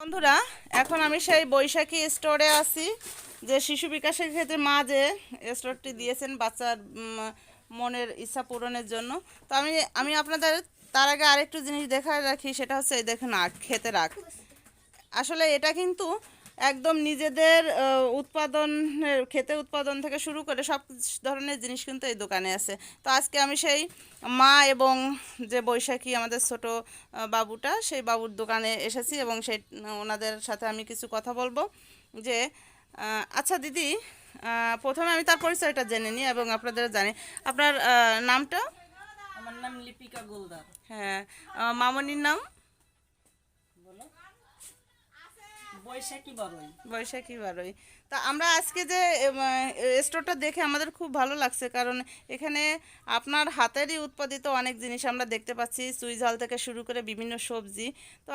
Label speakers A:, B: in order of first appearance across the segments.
A: বন্ধুরা, এখন আমি সেই বৈশাখী স্টোরে আছি, যে শিশু বিকাশের ক্ষেত্রে মা যে স্টোরটি দিয়েছেন বাচ্চার মনের ইচ্ছা পূরণের জন্য। তো আমি আমি আপনাদের তার আগে আরেকটু জিনিস দেখা রাখি, সেটা হচ্ছে এই দেখেন আখ খেতে রাখ আসলে এটা কিন্তু একদম নিজেদের উৎপাদনের খেতে উৎপাদন থেকে শুরু করে সব ধরনের জিনিস কিন্তু এই দোকানে আছে। তো আজকে আমি সেই মা এবং যে বৈশাখী আমাদের ছোট বাবুটা সেই বাবুর দোকানে এসেছি এবং সেই ওনাদের সাথে আমি কিছু কথা বলব যে আচ্ছা দিদি প্রথমে আমি তার পরিচয়টা জেনে নিই এবং আপনাদের জানি। আপনার নামটা?
B: আমার নাম লিপিকা গোলদার।
A: হ্যাঁ মামনির নাম
B: বলো বৈশাখী বারোই।
A: বৈশাখী বারোই। তা আমরা আজকে যে স্টোরটা দেখে আমাদের খুব ভালো লাগছে, কারণ এখানে আপনার হাতেরই উৎপাদিত অনেক জিনিস আমরা দেখতে পাচ্ছি সুইঝাল থেকে শুরু করে বিভিন্ন সবজি। তো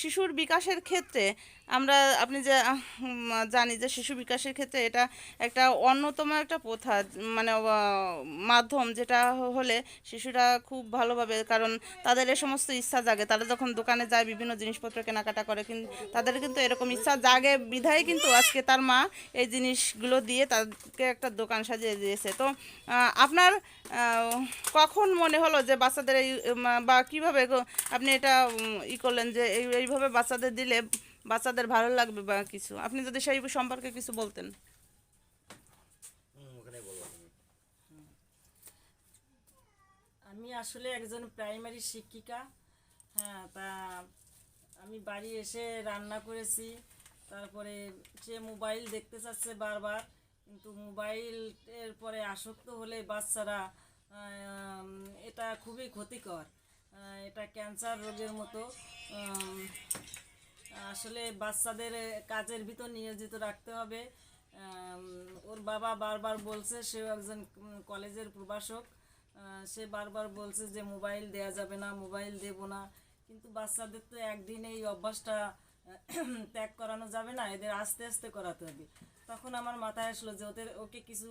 A: শিশুর বিকাশের ক্ষেত্রে আমরা, আপনি যে জানি যে শিশু বিকাশের ক্ষেত্রে এটা একটা অন্যতম একটা প্রথা মানে মাধ্যম, যেটা হলে শিশুরা খুব ভালোভাবে, কারণ তাদের এ সমস্ত ইচ্ছা জাগে। তারা যখন দোকানে যায়, বিভিন্ন জিনিসপত্র কেনাকাটা করে কিন্তু তাদের কিন্তু এরকম ইচ্ছা জাগে। বিধায় কিন্তু আজকে তার মা এই জিনিসগুলো দিয়ে তাদেরকে একটা দোকান সাজিয়ে দিয়েছে। তো আপনার কখন মনে হলো যে বাচ্চাদের এই বা কীভাবে আপনি এটা ই করলেন যে এই এইভাবে বাচ্চাদের দিলে বাচ্চাদের ভালো লাগবে বা কিছু? আপনি যদি সেই সম্পর্কে কিছু বলতেন।
B: আমি আসলে একজন প্রাইমারি শিক্ষিকা। হ্যাঁ তা আমি বাড়ি এসে রান্না করেছি। তারপরে সে মোবাইল দেখতে চাচ্ছে বারবার, কিন্তু মোবাইল এর পরে আসক্ত হলে বাচ্চারা এটা খুবই ক্ষতিকর। এটা ক্যান্সার রোগের মতো। আসলে বাচ্চাদের কাজের ভিতর নিয়োজিত রাখতে হবে। ওর বাবা বারবার বলছে, সেও একজন কলেজের প্রভাষক। সে বারবার বলছে যে মোবাইল দেয়া যাবে না, মোবাইল দেব না। কিন্তু বাচ্চাদের তো একদিন এই অভ্যাসটা ত্যাগ করানো যাবে না, এদের আস্তে আস্তে করাতে হবে। তখন আমার মাথায় আসলো যে ওদের, ওকে কিছু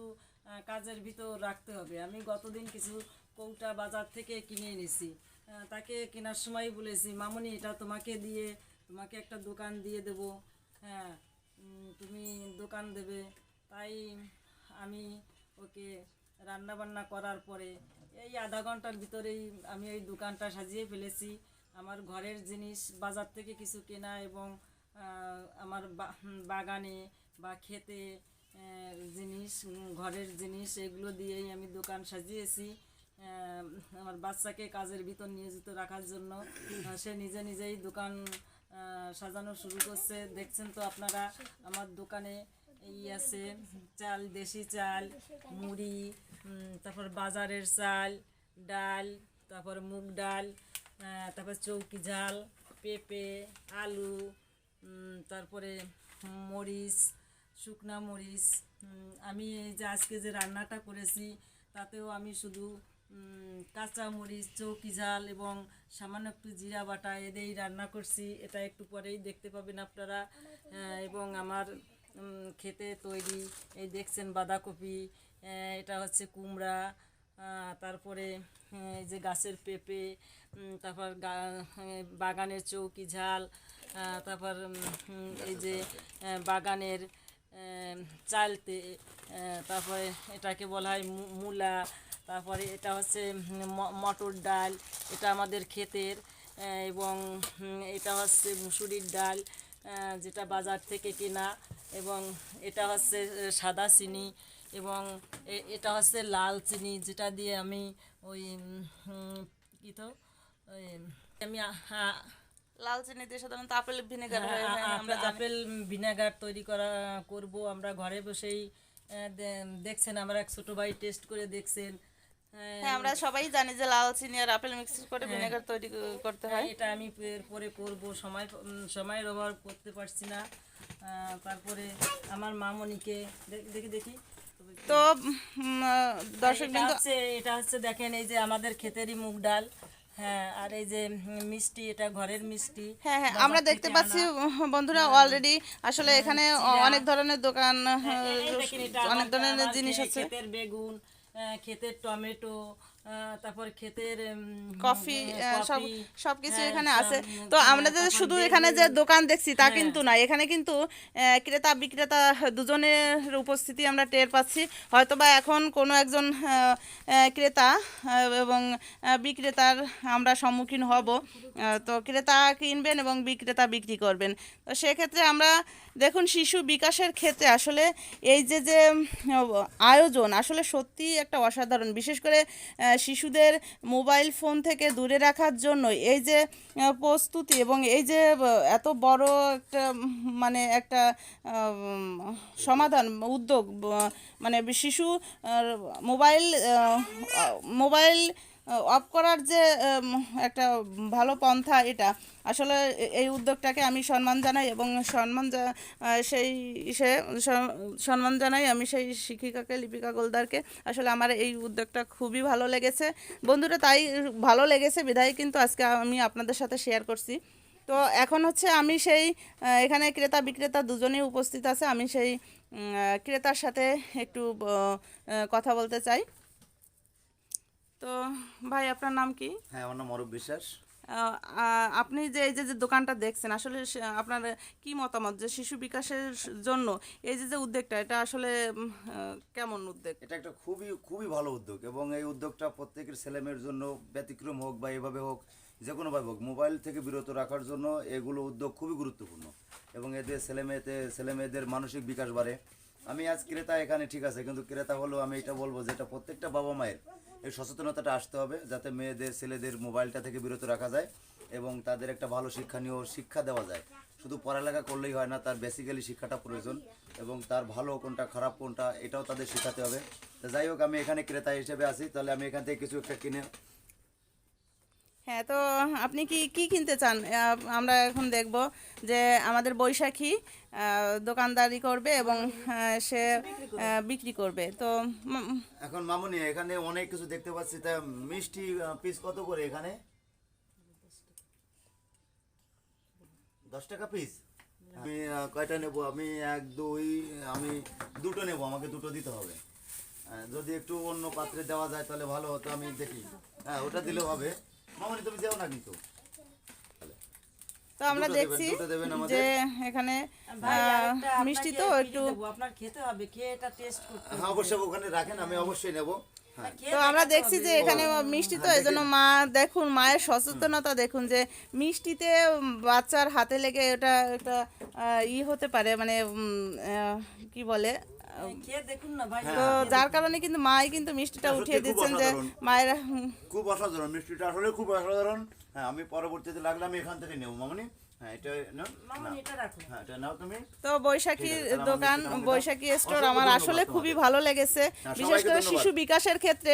B: কাজের ভিতর রাখতে হবে। আমি গতদিন কিছু কৌটা বাজার থেকে কিনে এনেছি। তাকে কেনার সময় বলেছি, মামনি, এটা তোমাকে দিয়ে, তোমাকে একটা দোকান দিয়ে দেব। হ্যাঁ তুমি দোকান দেবে। তাই আমি ওকে রান্না বান্না করার পরে এই আধা ঘণ্টার ভিতরেই আমি এই দোকানটা সাজিয়ে ফেলেছি। আমার ঘরের জিনিস, বাজার থেকে কিছু কেনা এবং আমার বাগানে বা খেতে জিনিস ঘরের জিনিস, এগুলো দিয়েই আমি দোকান সাজিয়েছি। আমার বাচ্চাকে কাজের ভিতর নিয়োজিত রাখার জন্য সে নিজে নিজেই দোকান সাজানো শুরু করছে। দেখছেন তো আপনারা, আমার দোকানে এই আছে চাল, দেশি চাল, মুড়ি তারপর বাজারের চাল, ডাল, তারপর মুগ ডাল তারপর চৌকি ঝাল, পেঁপে, আলু তারপরে মরিচ, শুকনা মরিচ আমি এই যে আজকে যে রান্নাটা করেছি, তাতেও আমি শুধু কাঁচা মরিচ, চৌকি ঝাল এবং সামান্য একটু জিরা বাটা এদেই রান্না করছি। এটা একটু পরেই দেখতে পাবেন আপনারা। এবং আমার খেতে তৈরি, এই দেখছেন বাঁধাকপি এটা হচ্ছে কুমড়া তারপরে এই যে গাছের পেঁপে তারপর বাগানের চৌকি ঝাল তারপর এই যে বাগানের চালতে তারপরে এটাকে বলা হয় মূলা, তারপরে এটা হচ্ছে মটর ডাল, এটা আমাদের ক্ষেতের এবং এটা হচ্ছে মুসুরির ডাল যেটা বাজার থেকে কেনা, এবং এটা হচ্ছে সাদা চিনি এবং এটা হচ্ছে লাল চিনি যেটা দিয়ে আমি ওই কি তো ওই আমি
A: লাল চিনি দিয়ে সাধারণত আপেল ভিনেগার হয়
B: হ্যাঁ,
A: আমরা
B: আপেল-। ভিনেগার তৈরি করা করব আমরা ঘরে বসেই দেখছেন আমার এক ছোট ভাই টেস্ট করে দেখছেন।
A: হ্যাঁ আমরা সবাই জানি যে লাল চিনি আর আপেল মিক্স করে ভিনেগার তৈরি করতে হয়
B: এটা আমি পরে করব সময় সময়ের অভাব করতে পারছি না। তারপরে আমার মামনিকে দেখি দেখি।
A: তো দর্শক
B: এটা হচ্ছে এটা হচ্ছে দেখেন এই যে আমাদের ক্ষেতেরই মুগ ডাল হ্যাঁ আর এই যে মিষ্টি এটা ঘরের মিষ্টি
A: হ্যাঁ হ্যাঁ আমরা দেখতে পাচ্ছি।
B: হ্যাঁ।
A: বন্ধুরা অলরেডি আসলে এখানে অনেক ধরনের দোকান
B: এটা
A: অনেক ধরনের জিনিস আছে
B: ক্ষেতের বেগুন ক্ষেতের টমেটো তারপর ক্ষেতের
A: কফি
B: হ্যাঁ,
A: আহ, সব
B: কফি,
A: সবকিছু
B: হ্যাঁ,
A: এখানে
B: সব,
A: আছে। তো
B: হ্যাঁ,
A: আমরা যে শুধু এখানে যে দোকান দেখছি তা
B: হ্যাঁ।
A: কিন্তু না। এখানে কিন্তু ক্রেতা বিক্রেতা দুজনের উপস্থিতি আমরা টের পাচ্ছি। হয়তোবা এখন কোনো একজন ক্রেতা এবং বিক্রেতার আমরা সম্মুখীন হব। তো ক্রেতা কিনবেন এবং বিক্রেতা বিক্রি করবেন। তো সেক্ষেত্রে আমরা দেখুন শিশু বিকাশের ক্ষেত্রে আসলে এই যে যে আয়োজন আসলে সত্যি একটা অসাধারণ। বিশেষ করে শিশুদের মোবাইল ফোন থেকে দূরে রাখার জন্য এই যে প্রস্তুতি এবং এই যে এত বড় একটা মানে একটা সমাধান, উদ্যোগ মানে শিশু মোবাইল মোবাইল অফ করার যে একটা ভালো পন্থা এটা, আসলে এই উদ্যোগটাকে আমি সম্মান জানাই এবং সম্মান সেই সে সম্মান জানাই আমি সেই শিক্ষিকাকে, লিপিকা গোলদারকে। আসলে আমার এই উদ্যোগটা খুবই ভালো লেগেছে। বন্ধুরা, তাই ভালো লেগেছে বিধায় কিন্তু আজকে আমি আপনাদের সাথে শেয়ার করছি। তো এখন হচ্ছে আমি সেই এখানে ক্রেতা বিক্রেতা দুজনেই উপস্থিত আছে। আমি সেই ক্রেতার সাথে একটু কথা বলতে চাই। তো ভাই আপনার নাম কি?
C: হ্যাঁ আমার নাম অরূপ বিশ্বাস।
A: আপনি যে এই যে যে দোকানটা দেখছেন আসলে আপনার কি মতামত যে শিশু বিকাশের জন্য এই যে যে উদ্যোগটা এটা আসলে কেমন উদ্যোগ?
C: এটা একটা খুবই খুবই ভালো উদ্যোগ এবং এই উদ্যোগটা প্রত্যেকের ছেলেমেয়ের জন্য ব্যতিক্রম হোক বা এভাবে হোক যে কোনোভাবে হোক মোবাইল থেকে বিরত রাখার জন্য এগুলো উদ্যোগ খুবই গুরুত্বপূর্ণ এবং এদের ছেলেমেয়েতে ছেলেমেয়েদের মানসিক বিকাশ বাড়ে। আমি আজ ক্রেতা এখানে, ঠিক আছে, কিন্তু ক্রেতা হলেও আমি এটা বলব যেটা প্রত্যেকটা বাবা মায়ের এই সচেতনতাটা আসতে হবে যাতে মেয়েদের, ছেলেদের মোবাইলটা থেকে বিরত রাখা যায় এবং তাদের একটা ভালো শিক্ষণীয় শিক্ষা দেওয়া যায়। শুধু পড়ালেখা করলেই হয় না, তার বেসিক্যালি শিক্ষাটা প্রয়োজন এবং তার ভালো কোনটা, খারাপ কোনটা, এটাও তাদের শেখাতে হবে। যাই হোক, আমি এখানে ক্রেতা হিসেবে আসি তাহলে আমি এখান থেকে কিছু একটা কিনে
A: হ্যাঁ তো আপনি কি কি কিনতে চান? আমরা এখন দেখব যে আমাদের বৈশাখী দোকানদারি করবে এবং সে বিক্রি করবে। তো
C: এখন মামুনি, এখানে অনেক কিছু দেখতে পাচ্ছি। তা মিষ্টি পিস কত করে এখানে? দশ টাকা পিস আমি কয়টা নেব? আমি এক, দুই, আমি দুটো নেব, আমাকে দুটো দিতে হবে। যদি একটু অন্য পাত্রে দেওয়া যায় তাহলে ভালো হতো, আমি দেখি। হ্যাঁ ওটা দিলেও হবে। মামুনি তুমি দেও না কিন্তু।
A: তো আমরা দেখছি
C: দেবেন
A: যে এখানে মিষ্টি তো একটু
B: আপনার খেতে হবে খেয়ে এটা টেস্ট করতে
C: হ্যাঁ অবশ্যই ওখানে রাখেন আমি অবশ্যই নেব।
A: তো আমরা দেখছি যে এখানে মিষ্টি তো এই জন্য মা দেখুন মায়ের সচেতনতা দেখুন যে মিষ্টিতে বাচ্চার হাতে লেগে ওটা একটা ই হতে পারে মানে কি বলে?
B: খেয়ে দেখুন না ভাই
A: তো যার কারণে কিন্তু মাই কিন্তু মিষ্টিটা উঠিয়ে দিচ্ছেন যে। মায়ের
C: খুব অসাধারণ মিষ্টিটা আসলে খুব অসাধারণ। হ্যাঁ আমি পরবর্তীতে লাগলে আমি এখান থেকে নেব মামনি। হ্যাঁ এটা নাও
B: মামুনি এটা রাখো।
C: হ্যাঁ এটা নাও তুমি।
A: তো
C: আমার
A: দোকান। বৈশাখী স্টোর আমার আসলে। খুবই ভালো লেগেছে।
C: হ্যাঁ,
A: বিশেষ করে শিশু বিকাশের ক্ষেত্রে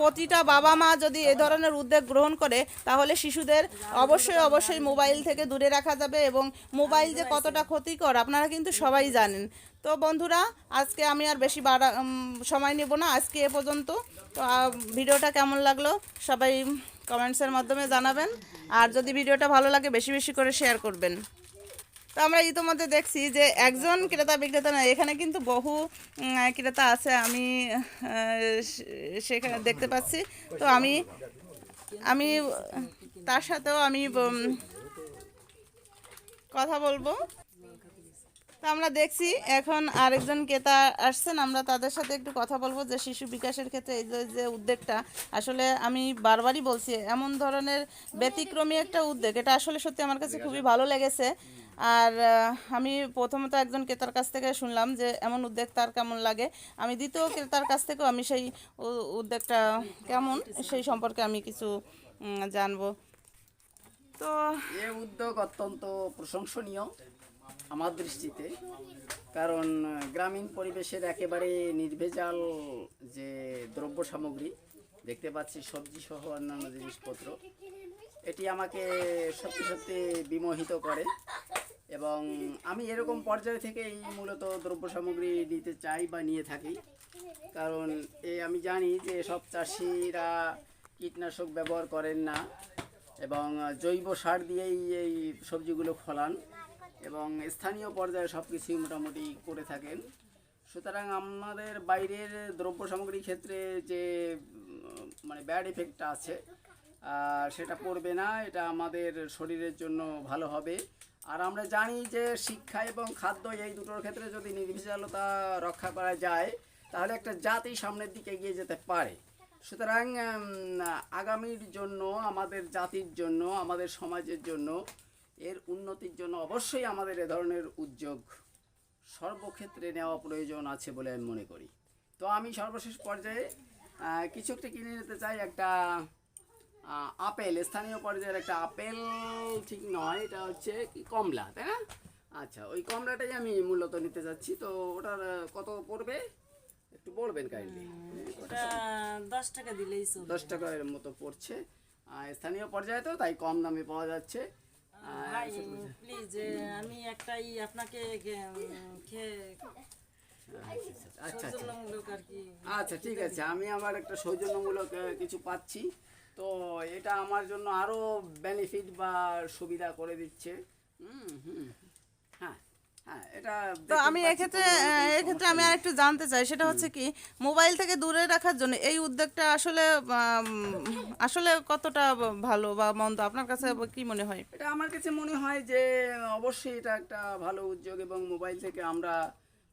A: প্রতিটা বাবা মা যদি এ ধরনের উদ্যোগ গ্রহণ করে তাহলে শিশুদের অবশ্যই অবশ্যই মোবাইল থেকে দূরে রাখা যাবে এবং মোবাইল যে কতটা ক্ষতিকর আপনারা কিন্তু সবাই জানেন। তো বন্ধুরা আজকে আমি আর বেশি বাড়া সময় নেব না। আজকে এ পর্যন্ত। তো ভিডিওটা কেমন লাগল? সবাই কমেন্টসের মাধ্যমে জানাবেন। আর যদি ভিডিওটা ভালো লাগে, বেশি বেশি করে শেয়ার করবেন। তো আমরা ইতিমধ্যে দেখছি যে একজন ক্রেতা বিক্রেতা নয়, এখানে কিন্তু বহু ক্রেতা আছে। আমি সেখানে দেখতে পাচ্ছি। তো আমি আমি, তার সাথেও আমি কথা বলব। তো আমরা দেখছি এখন আরেকজন ক্রেতা আসছেন, আমরা তাদের সাথে একটু কথা বলব যে শিশু বিকাশের ক্ষেত্রে এই যে- উদ্যোগটা, আসলে আমি বারবারই বলছি, এমন ধরনের ব্যতিক্রমী একটা উদ্যোগ, এটা আসলে সত্যি আমার কাছে খুবই ভালো লেগেছে। আর আমি প্রথমত একজন ক্রেতার কাছ থেকে শুনলাম যে এমন উদ্যোগ তার কেমন লাগে, আমি দ্বিতীয় ক্রেতার কাছ থেকেও আমি সেই উদ্যোগটা কেমন, সেই সম্পর্কে আমি কিছু জানব। তো
D: এ উদ্যোগ অত্যন্ত প্রশংসনীয়। আমার দৃষ্টিতে। কারণ গ্রামীণ পরিবেশের একেবারে নির্ভেজাল যে দ্রব্য সামগ্রী, দেখতে পাচ্ছি সবজি সহ অন্যান্য জিনিসপত্র, এটি আমাকে সত্যি সত্যি বিমোহিত করে এবং আমি এরকম পর্যায় থেকেই মূলত দ্রব্য সামগ্রী নিতে চাই বা নিয়ে থাকি। কারণ, এ আমি জানি যে সব চাষিরা কীটনাশক ব্যবহার করেন না এবং জৈব সার দিয়েই এই সবজিগুলো ফলান। এবং স্থানীয় পর্যায়ে সব কিছুই মোটামুটি করে থাকেন। সুতরাং আমাদের বাইরের দ্রব্য সামগ্রীর ক্ষেত্রে যে মানে ব্যাড ইফেক্টটা আছে সেটা পড়বে না, এটা আমাদের শরীরের জন্য ভালো হবে। আর আমরা জানি যে শিক্ষা এবং খাদ্য এই দুটোর ক্ষেত্রে যদি নির্ভেজালতা রক্ষা করা যায়, তাহলে একটা জাতি সামনের দিকে এগিয়ে যেতে পারে। সুতরাং আগামীর জন্য, আমাদের জাতির জন্য, আমাদের সমাজের জন্য এর উন্নতির জন্য অবশ্যই আমাদের এ ধরনের উদ্যোগ সর্বক্ষেত্রে নেওয়া প্রয়োজন আছে বলে আমি মনে করি। তো আমি সর্বশেষ পর্যায়ে কিছু একটা কিনে নিতে চাই একটা আপেল স্থানীয় পর্যায়ের একটা আপেল ঠিক নয় এটা হচ্ছে কি কমলা তাই না? আচ্ছা ওই কমলাটাই আমি মূলত নিতে যাচ্ছি তো ওটার কত পড়বে? একটু বলবেন কাইন্ডলি
B: ওটা দশ টাকা দিলেই
D: দশ টাকার মতো পড়ছে। স্থানীয় পর্যায়ে তো তাই কম দামে পাওয়া যাচ্ছে।
B: ভাই প্লিজ আমি একটাই আপনাকে
D: আচ্ছা আচ্ছা।
B: আর কি।
D: আচ্ছা ঠিক আছে। আমি আমার একটা সৌজন্যমূলক কিছু পাচ্ছি। তো এটা আমার জন্য আরও বেনিফিট বা সুবিধা করে দিচ্ছে। হুম হুম।
A: তো আমি এক্ষেত্রে এক্ষেত্রে আমি আর একটু জানতে চাই সেটা হচ্ছে কি মোবাইল থেকে দূরে রাখার জন্য এই উদ্যোগটা আসলে আসলে কতটা ভালো বা মন্দ? আপনার কাছে কি মনে হয়?
D: এটা আমার কাছে মনে হয় যে অবশ্যই এটা একটা ভালো উদ্যোগ এবং মোবাইল থেকে আমরা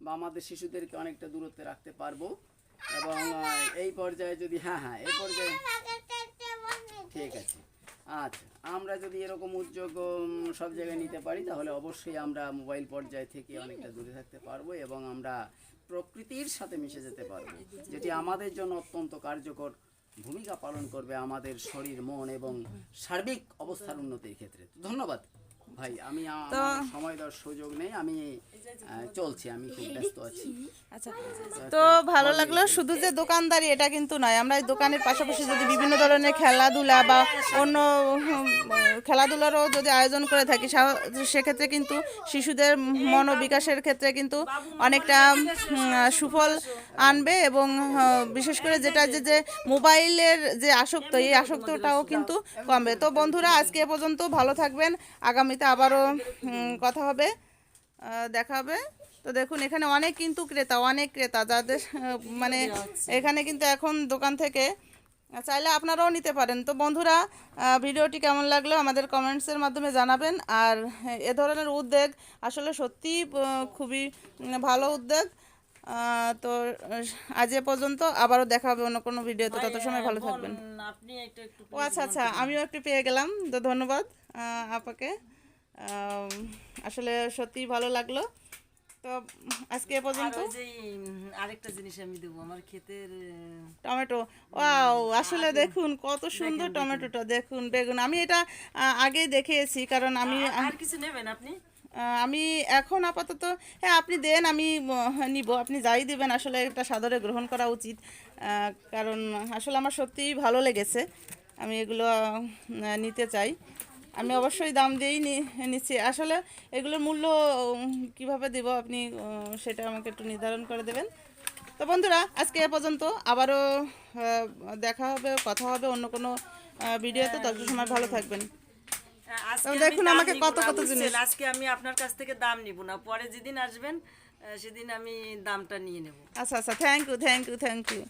D: বা আমাদের শিশুদেরকে অনেকটা দূরত্বে রাখতে পারব। এবং এই পর্যায়ে যদি হ্যাঁ হ্যাঁ এই পর্যায়ে ঠিক আছে। আচ্ছা আমরা যদি এরকম উদ্যোগ সব জায়গায় নিতে পারি তাহলে অবশ্যই আমরা মোবাইল পর্যায় থেকে অনেকটা দূরে থাকতে পারব এবং আমরা প্রকৃতির সাথে মিশে যেতে পারব যেটি আমাদের জন্য অত্যন্ত কার্যকর ভূমিকা পালন করবে আমাদের শরীর মন এবং সার্বিক অবস্থার উন্নতির ক্ষেত্রে। ধন্যবাদ। ভাই আমি সময় দেওয়ার সুযোগ নেই আমি চলছি আমি খুব ব্যস্ত আছি।
A: আচ্ছা তো ভালো লাগল শুধু যে দোকানদারি এটা কিন্তু নয়। আমরা এই দোকানের পাশাপাশি যদি বিভিন্ন ধরনের খেলাধুলা বা অন্য খেলাধুলারও যদি আয়োজন করে থাকি সেক্ষেত্রে কিন্তু শিশুদের মনোবিকাশের ক্ষেত্রে কিন্তু অনেকটা সুফল আনবে এবং বিশেষ করে যেটা যে যে মোবাইলের যে আসক্ত এই আসক্তটাও কিন্তু কমবে। তো বন্ধুরা আজকে এ পর্যন্ত ভালো থাকবেন। আগামীতে আবারও কথা হবে দেখা হবে। তো দেখুন এখানে অনেক কিন্তু ক্রেতা অনেক ক্রেতা যাদের মানে এখানে কিন্তু এখন দোকান থেকে চাইলে আপনারাও নিতে পারেন। তো বন্ধুরা ভিডিওটি কেমন লাগল আমাদের কমেন্টসের মাধ্যমে জানাবেন। আর এ ধরনের উদ্যোগ আসলে সত্যি খুবই ভালো উদ্যোগ। তো আজ এ পর্যন্ত আবারও দেখা হবে অন্য কোনো ভিডিওতে। তত সময় ভালো থাকবেন। ও আচ্ছা আচ্ছা আমিও একটু পেয়ে গেলাম। তো ধন্যবাদ আপাকে আসলে সত্যিই ভালো লাগল। তো আজকে এ পর্যন্ত
B: আরেকটা জিনিস আমি দেবো আমার ক্ষেতের
A: টমেটো। ওয়াও আসলে দেখুন কত সুন্দর টমেটোটা দেখুন বেগুন। আমি এটা আহ, আগেই দেখিয়েছি কারণ আমি
B: আর কিছু নেবেন আপনি?
A: আমি এখন আপাতত হ্যাঁ আপনি দেন আমি নিব। আপনি যাই দিবেন আসলে এটা সাদরে গ্রহণ করা উচিত। কারণ আসলে আমার সত্যিই ভালো লেগেছে। আমি এগুলো নিতে চাই। আমি অবশ্যই দাম দিয়েই নিচ্ছি। আসলে এগুলোর মূল্য কীভাবে দেব আপনি সেটা আমাকে একটু নির্ধারণ করে দেবেন। তো বন্ধুরা আজকে এ পর্যন্ত। আবারও দেখা হবে কথা হবে অন্য কোনো ভিডিওতে। তত সময় ভালো থাকবেন। দেখুন আমাকে কত কত জিনিস।
B: আজকে আমি আপনার কাছ থেকে দাম নিব না। পরে যেদিন আসবেন সেদিন আমি দামটা নিয়ে নেব।
A: আচ্ছা আচ্ছা। Thank you thank you thank you